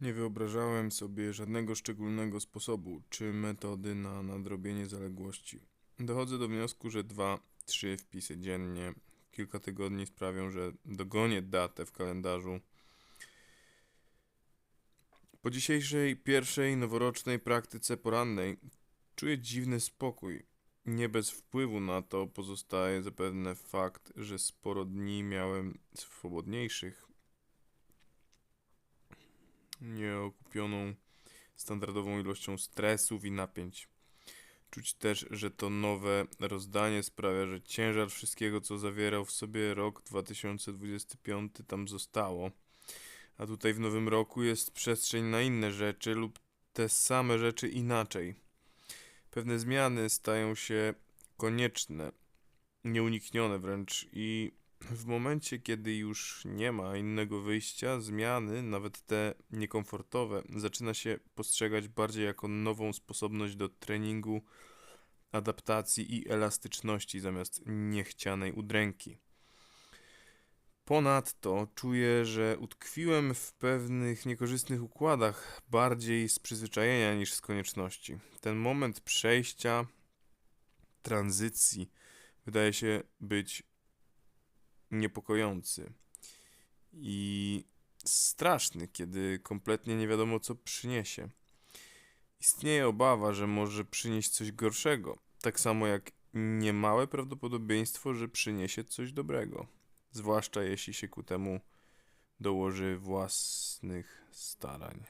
Nie wyobrażałem sobie żadnego szczególnego sposobu czy metody na nadrobienie zaległości. Dochodzę do wniosku, że dwa, trzy wpisy dziennie, kilka tygodni sprawią, że dogonię datę w kalendarzu. Po dzisiejszej pierwszej noworocznej praktyce porannej czuję dziwny spokój. Nie bez wpływu na to pozostaje zapewne fakt, że sporo dni miałem swobodniejszych, nieokupioną standardową ilością stresów i napięć. Czuć też, że to nowe rozdanie sprawia, że ciężar wszystkiego, co zawierał w sobie rok 2025, tam zostało. A tutaj w nowym roku jest przestrzeń na inne rzeczy lub te same rzeczy inaczej. Pewne zmiany stają się konieczne, nieuniknione wręcz i w momencie, kiedy już nie ma innego wyjścia, zmiany, nawet te niekomfortowe, zaczyna się postrzegać bardziej jako nową sposobność do treningu, adaptacji i elastyczności zamiast niechcianej udręki. Ponadto czuję, że utkwiłem w pewnych niekorzystnych układach bardziej z przyzwyczajenia niż z konieczności. Ten moment przejścia, tranzycji, wydaje się być niepokojący i straszny, kiedy kompletnie nie wiadomo, co przyniesie. Istnieje obawa, że może przynieść coś gorszego, tak samo jak niemałe prawdopodobieństwo, że przyniesie coś dobrego, zwłaszcza jeśli się ku temu dołoży własnych starań.